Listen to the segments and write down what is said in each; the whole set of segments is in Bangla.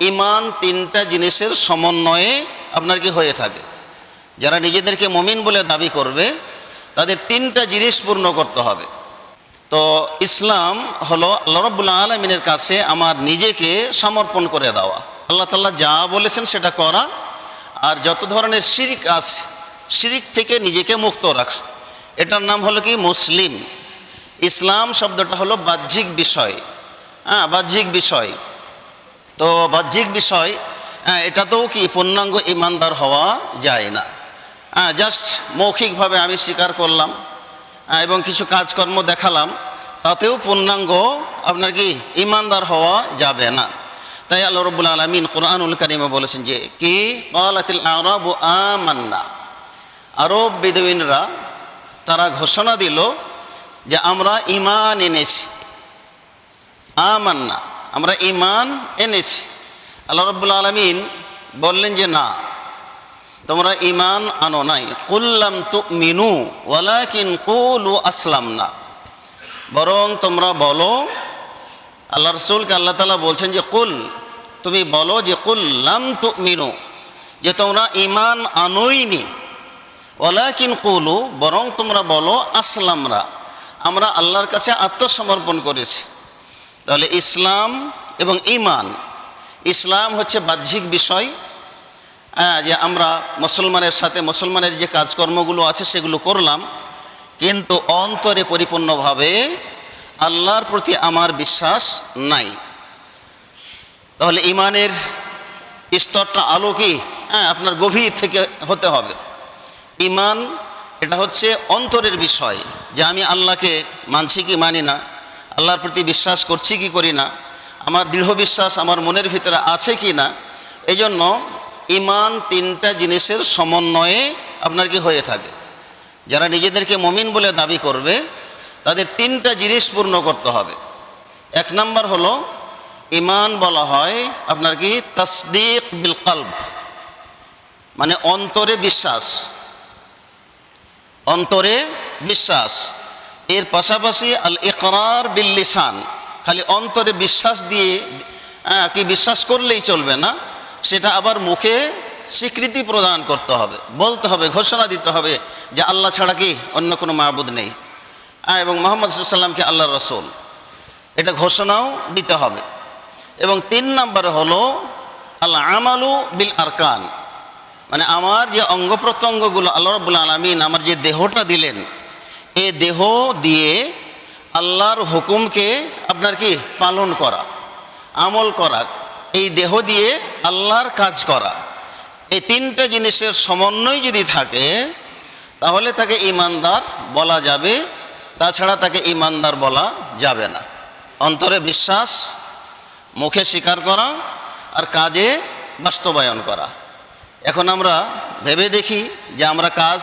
ইমান তিনটা জিনিসের সমন্বয়ে আপনার কি হয়ে থাকে। যারা নিজেদেরকে মমিন বলে দাবি করবে, তাদের তিনটা জিনিস পূর্ণ করতে হবে। তো ইসলাম হলো আল্লাহ রব্বুল্লা আলমিনের কাছে আমার নিজেকে সমর্পণ করে দেওয়া। আল্লাহ তাল্লাহ যা বলেছেন সেটা করা, আর যত ধরনের শিরিক আছে, শিরিক থেকে নিজেকে মুক্ত রাখা। এটার নাম হলো কি? মুসলিম। ইসলাম শব্দটা হলো বাহ্যিক বিষয়। হ্যাঁ বাহ্যিক বিষয়। তো বাহ্যিক বিষয় হ্যাঁ, এটাতেও কি পূর্ণাঙ্গ ইমানদার হওয়া যায় না। হ্যাঁ জাস্ট মৌখিকভাবে আমি স্বীকার করলাম হ্যাঁ, এবং কিছু কাজকর্ম দেখালাম তাতেও পূর্ণাঙ্গ আপনার কি ইমানদার হওয়া যাবে না। তাই আল্লাহ রব্বুল আলমিন কোরআনুল কারিমে বলেছেন যে কি কলাতিল আরব আমান্না। আরব বেদুইনরা তারা ঘোষণা দিল যে আমরা ইমান এনেছি। আমান্না। আমরা ইমান এনেছি। আল্লাহ রব্বুল আলমিন বললেন যে, না, তোমরা ইমান আনো নাই। কুল্লাম তু মিনু ওয়ালাকিন কুলু আসলাম না বরং তোমরা বলো, আল্লাহ রসুলকে আল্লাহ তালা বলছেন যে, কুল, তুমি বলো যে কুল্লাম তু মিনু যে তোমরা ইমান আনোইনি। ওলাকিন কুলু, বরং তোমরা বলো আসলামরা আমরা আল্লাহর কাছে আত্মসমর্পণ করেছি। তাহলে ইসলাম এবং ইমান ইসলাম হচ্ছে বাহ্যিক বিষয় হ্যাঁ যে আমরা মুসলমানের সাথে মুসলমানের যে কাজকর্মগুলো আছে সেগুলো করলাম, কিন্তু অন্তরে পরিপূর্ণভাবে আল্লাহর প্রতি আমার বিশ্বাস নাই। তাহলে ইমানের স্তরটা আলো কি? হ্যাঁ আপনার গভীর থেকে হতে হবে। ইমান এটা হচ্ছে অন্তরের বিষয়, যে আমি আল্লাহকে মানছি কি মানি না। আল্লাহর প্রতি বিশ্বাস করছি কি করি না? আমার দৃঢ় বিশ্বাস আমার মনের ভিতরে আছে কি না? এই জন্য ইমান তিনটা জিনিসের সমন্বয়ে আপনার কি হয়ে থাকে। যারা নিজেদেরকে মমিন বলে দাবি করবে, তাদের তিনটা জিনিস পূর্ণ করতে হবে। এক নাম্বার হলো ইমান বলা হয় আপনার কি? তসদিক বিল মানে অন্তরে বিশ্বাস। অন্তরে বিশ্বাস। এর পাশাপাশি আল ইকরার বিল লিসান খালি অন্তরে বিশ্বাস দিয়ে আহ, কি বিশ্বাস করলেই চলবে না সেটা আবার মুখে স্বীকৃতি প্রদান করতে হবে বলতে হবে ঘোষণা দিতে হবে যে আল্লাহ ছাড়া কি অন্য কোনো মাহবুদ নেই। আহ, এবং মোহাম্মদ সাল্লামকে আল্লাহ রসুল এটা ঘোষণাও দিতে হবে। এবং তিন নম্বরে হলো আল্লাহ আমালু বিল আরকান মানে আমার যে অঙ্গ প্রত্যঙ্গগুলো আল্লাহ রব্বুল আলমিন আমার যে দেহটা দিলেন এ দেহ দিয়ে আল্লাহর হুকুমকে আপনার কি পালন করা, আমল করা, এই দেহ দিয়ে আল্লাহর কাজ করা, এই তিনটা জিনিসের সমন্বয় যদি থাকে, তাহলে তাকে ইমানদার বলা যাবে, তাছাড়া তাকে ইমানদার বলা যাবে না। অন্তরে বিশ্বাস, মুখে স্বীকার করা আর কাজে বাস্তবায়ন করা। এখন আমরা ভেবে দেখি যে আমরা কাজ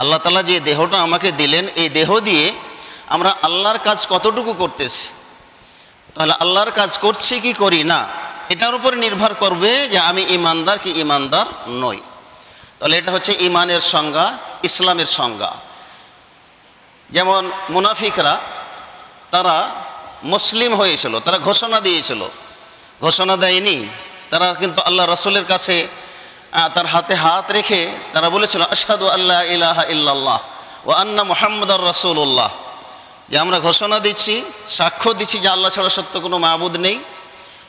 আল্লাহ তালা যে দেহটা আমাকে দিলেন, এই দেহ দিয়ে আমরা আল্লাহর কাজ কতটুকু করতেছি? তাহলে আল্লাহর কাজ করছি কি করি? না, এটার উপর নির্ভর করবে যে আমি ইমানদার কি ইমানদার নই। তাহলে এটা হচ্ছে ইমানের সংজ্ঞা, ইসলামের সংজ্ঞা। যেমন মুনাফিকরা, তারা মুসলিম হয়েছিল, তারা ঘোষণা দিয়েছিল। ঘোষণা দেয়নি, তারা কিন্তু আল্লাহ রসুলের কাছে তার হাতে হাত রেখে তারা বলেছিল আসাদু আল্লাহ ইলাহা ইল্লাল্লাহ ও আন্না মোহাম্মদ রসুল্লাহ যে আমরা ঘোষণা দিচ্ছি, সাক্ষ্য দিচ্ছি যে আল্লাহ ছাড়া সত্য কোনো মাহবুদ নেই।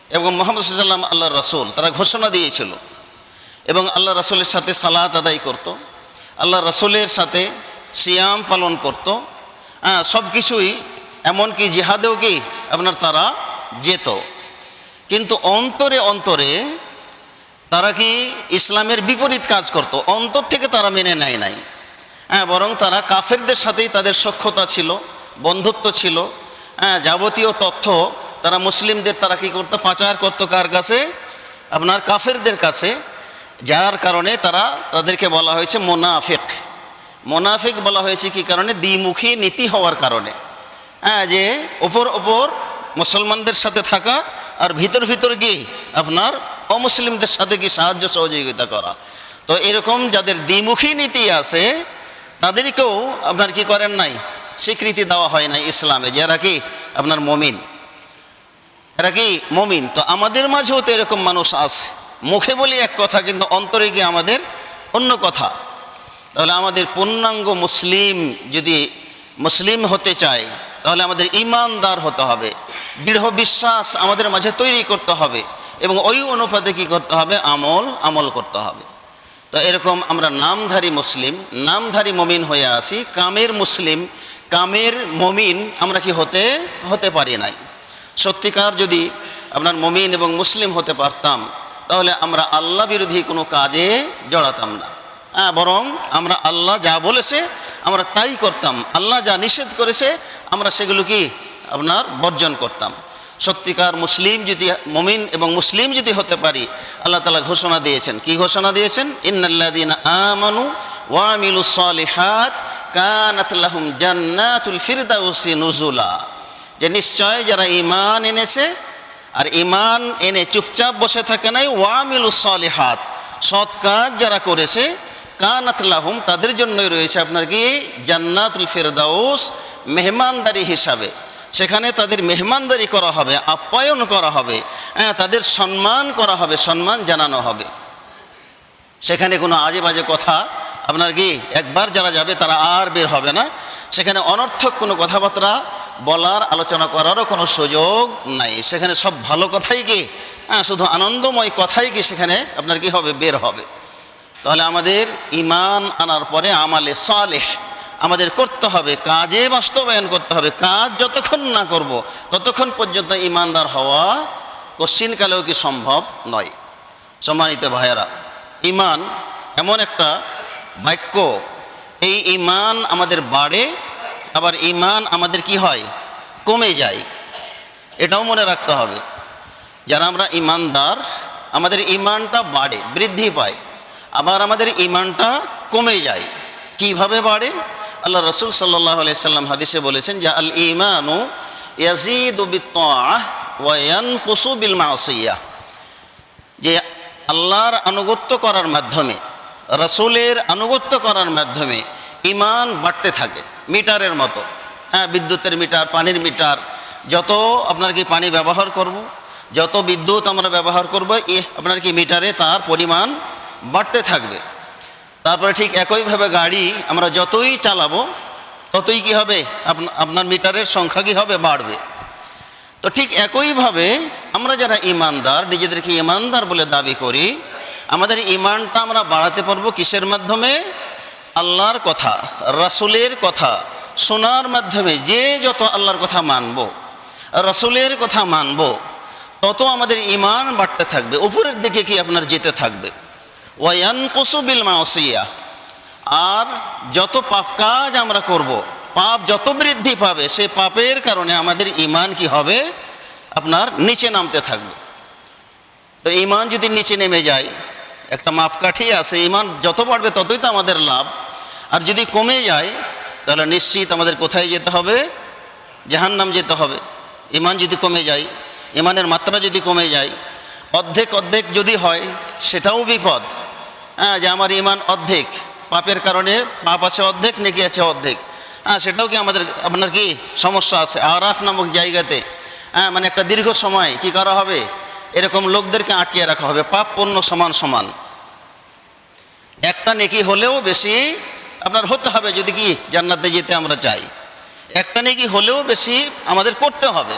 এবং মোহাম্মদ সাল্লাম আল্লাহ রসুল, তারা ঘোষণা দিয়েছিল। এবং আল্লাহ রসুলের সাথে সালাত আদায় করত। আল্লাহ রসুলের সাথে সিয়াম পালন করত। হ্যাঁ সব কিছুই এমনকি জিহাদেও কি আপনার তারা যেত। কিন্তু অন্তরে অন্তরে তারা কি ইসলামের বিপরীত কাজ করত? অন্তর থেকে তারা মেনে নেয় নাই। হ্যাঁ বরং তারা কাফেরদের সাথেই তাদের সক্ষতা ছিল, বন্ধুত্ব ছিল। হ্যাঁ যাবতীয় তথ্য তারা মুসলিমদের তারা কি করতো? পাচার করতো কার কাছে? আপনার কাফেরদের কাছে। যার কারণে তারা তাদেরকে বলা হয়েছে মোনাফেক। মোনাফিক বলা হয়েছে কি কারণে? দ্বিমুখী নীতি হওয়ার কারণে। হ্যাঁ যে ওপর ওপর মুসলমানদের সাথে থাকা আর ভিতর ভিতর গিয়ে আপনার অমুসলিমদের সাথে কি সাহায্য সহযোগিতা করা? তো এরকম যাদের দ্বিমুখী নীতি আছে, তাদেরকেও আপনার কি করেন নাই? স্বীকৃতি দেওয়া হয় নাই ইসলামে যারা কি? আপনার মমিন। এরা কি? মমিন। তো আমাদের মাঝেও তো এরকম মানুষ আছে। মুখে বলি এক কথা, কিন্তু অন্তরে কি আমাদের অন্য কথা? তাহলে আমাদের পূর্ণাঙ্গ মুসলিম যদি মুসলিম হতে চায়, তাহলে আমাদের ইমানদার হতে হবে। দৃঢ় বিশ্বাস আমাদের মাঝে তৈরি করতে হবে। এবং ওই অনুপাতে কি করতে হবে? আমল আমল করতে হবে। তো এরকম আমরা নামধারী মুসলিম, নামধারী মমিন হয়ে আছি। কামের মুসলিম, কামের মমিন আমরা কি হতে হতে পারি নাই। সত্যিকার যদি আপনার মমিন এবং মুসলিম হতে পারতাম, তাহলে আমরা আল্লাহ বিরোধী কোনো কাজে জড়াতাম না। হ্যাঁ বরং আমরা আল্লাহ যা বলেছে, আমরা তাই করতাম। আল্লাহ যা নিষেধ করেছে, আমরা সেগুলো কি আপনার বর্জন করতাম। সত্যিকার মুসলিম যদি, মমিন এবং মুসলিম যদি হতে পারি, আল্লাহ তালা ঘোষণা দিয়েছেন। কি ঘোষণা দিয়েছেন? ইন্নাল্লাদিন আমানু ওয়ামিলু সালিহাত কানাত লাহুম জান্নাতুল ফিরদাউসি নুজুলা। যে নিশ্চয় যারা ইমান এনেছে, আর ইমান এনে চুপচাপ বসে থাকে নাই ওয়ামিলু সালিহাত, সৎ কাজ যারা করেছে, কানাত লাহুম তাদের জন্যই রয়েছে আপনার কি? জান্নাতুল ফিরদাউস, মেহমানদারি হিসাবে। সেখানে তাদের মেহমানদারি করা হবে, আপ্যায়ন করা হবে হ্যাঁ তাদের সম্মান করা হবে, সম্মান জানানো হবে। সেখানে কোনো আজে বাজে কথা, আপনার কি একবার যারা যাবে তারা আর বের হবে না। সেখানে অনর্থক কোনো কথাবার্তা বলার আলোচনা করারও কোনো সুযোগ নাই। সেখানে সব ভালো কথাই কি? হ্যাঁ শুধু আনন্দময় কথাই কি সেখানে আপনার কি হবে? বের হবে। তাহলে আমাদের ইমান আনার পরে আমালে সালেহ আমাদের করতে হবে, কাজে বাস্তবায়ন করতে হবে, কাজ যতক্ষণ না করব, ততক্ষণ পর্যন্ত ইমানদার হওয়া কশ্চিনকালেও কি সম্ভব নয়। সম্মানিত ভাইয়েরা, ইমান এমন একটা বাক্য, এই ইমান আমাদের বাড়ে, আবার ইমান আমাদের কি হয়? কমে যায়। এটাও মনে রাখতে হবে, যারা আমরা ইমানদার, আমাদের ইমানটা বাড়ে, বৃদ্ধি পায়, আবার আমাদের ইমানটা কমে যায়। কীভাবে বাড়ে? আল্লাহ রসুল সাল্লাহ সাল্লাম হাদিসে বলেছেন যে আল ইমানু ইয়াজিদু বিত্তাহ ওয়ান পশু বিল মাসিয়া যে আল্লাহর আনুগত্য করার মাধ্যমে, রসুলের আনুগত্য করার মাধ্যমে ইমান বাড়তে থাকে, মিটারের মতো হ্যাঁ বিদ্যুতের মিটার, পানির মিটার, যত আপনার কি পানি ব্যবহার করব। যত বিদ্যুৎ আমরা ব্যবহার করব, এ আপনার কি মিটারে তার পরিমাণ বাড়তে থাকবে তারপরে ঠিক একইভাবে গাড়ি আমরা যতই চালাবো, ততই কি হবে? আপনার মিটারের সংখ্যা কি হবে? বাড়বে। তো ঠিক একইভাবে আমরা যারা ইমানদার, নিজেদেরকে ইমানদার বলে দাবি করি, আমাদের ইমানটা আমরা বাড়াতে পারব কিসের মাধ্যমে? আল্লাহর কথা, রাসুলের কথা, শোনার মাধ্যমে। যে যত আল্লাহর কথা মানব, রাসুলের কথা মানব, তত আমাদের ইমান বাড়তে থাকবে। উপরের দিকে কি আপনার যেতে থাকবে? One কুসুবিল Masia. আর যত পাপ কাজ আমরা করব। পাপ যত বৃদ্ধি পাবে, সে পাপের কারণে আমাদের ইমান কি হবে? আপনার নিচে নামতে থাকবে। তো ইমান যদি নিচে নেমে যায়, একটা মাপকাঠি আছে ইমান যত বাড়বে ততই তো আমাদের লাভ। আর যদি কমে যায়, তাহলে নিশ্চিত আমাদের কোথায় যেতে হবে? জাহান্নাম যেতে হবে। ইমান যদি কমে যায় ইমানের মাত্রা যদি কমে যায়, অর্ধেক অর্ধেক যদি হয়, সেটাও বিপদ। হ্যাঁ যে আমার ইমান অর্ধেক, পাপের কারণে পাপ আছে অর্ধেক, নেকি আছে অর্ধেক। হ্যাঁ সেটাও কি আমাদের, আপনার কি সমস্যা আছে? আরাফ নামক জায়গাতে হ্যাঁ মানে একটা দীর্ঘ সময় কি করা হবে? এরকম লোকদেরকে আটকিয়ে রাখা হবে, পাপ পণ্য সমান সমান। একটা নেকি হলেও বেশি আপনার হতে হবে, যদি কি জান্নাতে যেতে আমরা চাই। একটা নেকি হলেও বেশি আমাদের করতে হবে।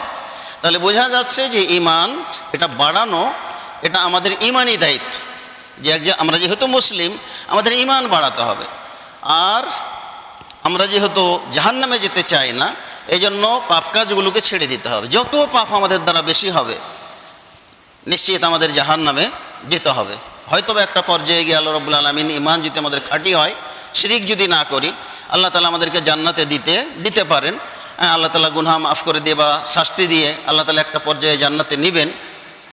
তাহলে বোঝা যাচ্ছে যে ইমান এটা বাড়ানো, এটা আমাদের ইমানই দায়িত্ব। যে আমরা যেহেতু মুসলিম, আমাদের ইমান বাড়াতে হবে। আর আমরা যেহেতু জাহান্নামে যেতে চাই না এই জন্য পাপ কাজগুলোকে ছেড়ে দিতে হবে। যত পাপ আমাদের দ্বারা বেশি হবে, নিশ্চিত আমাদের জাহান নামে যেতে হবে। হয়তো একটা পর্যায়ে গিয়ে আল্লাহ রবুল্লা আলমিন ইমান যদি আমাদের খাঁটি হয়, শিরিক যদি না করি, আল্লাহ তালা আমাদেরকে জান্নাতে দিতে দিতে পারেন। আল্লাহ তালা গুনহা মাফ করে দিয়ে বা শাস্তি দিয়ে আল্লাহ তালা একটা পর্যায়ে জান্নাতে নেবেন।